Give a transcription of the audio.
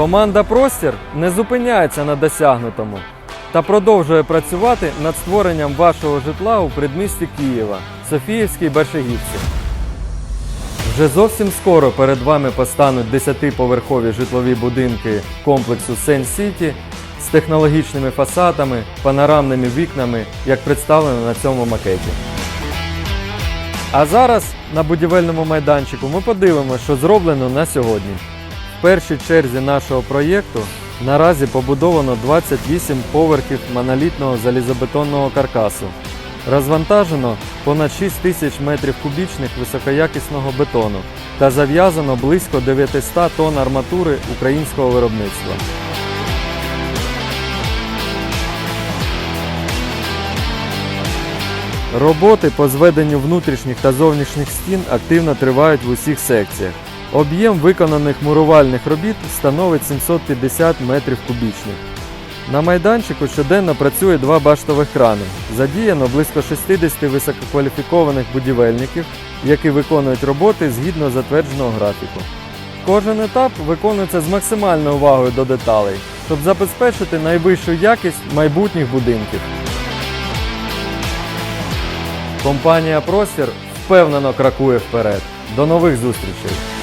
Команда Простір не зупиняється на досягнутому та продовжує працювати над створенням вашого житла у предмісті Києва, Софіївській Большегівці. Вже зовсім скоро перед вами постануть 10-поверхові житлові будинки комплексу Сен Сіті з технологічними фасадами, панорамними вікнами, як представлено на цьому макеті. А зараз на будівельному майданчику ми подивимося, що зроблено на сьогодні. В першій черзі нашого проєкту наразі побудовано 28 поверхів монолітного залізобетонного каркасу. Розвантажено понад 6 тисяч метрів кубічних високоякісного бетону та зав'язано близько 900 тонн арматури українського виробництва. Роботи по зведенню внутрішніх та зовнішніх стін активно тривають в усіх секціях. Об'єм виконаних мурувальних робіт становить 750 метрів кубічних. На майданчику щоденно працює два баштових крани. Задіяно близько 60 висококваліфікованих будівельників, які виконують роботи згідно затвердженого графіку. Кожен етап виконується з максимальною увагою до деталей, щоб забезпечити найвищу якість майбутніх будинків. Компанія Простір впевнено крокує вперед. До нових зустрічей!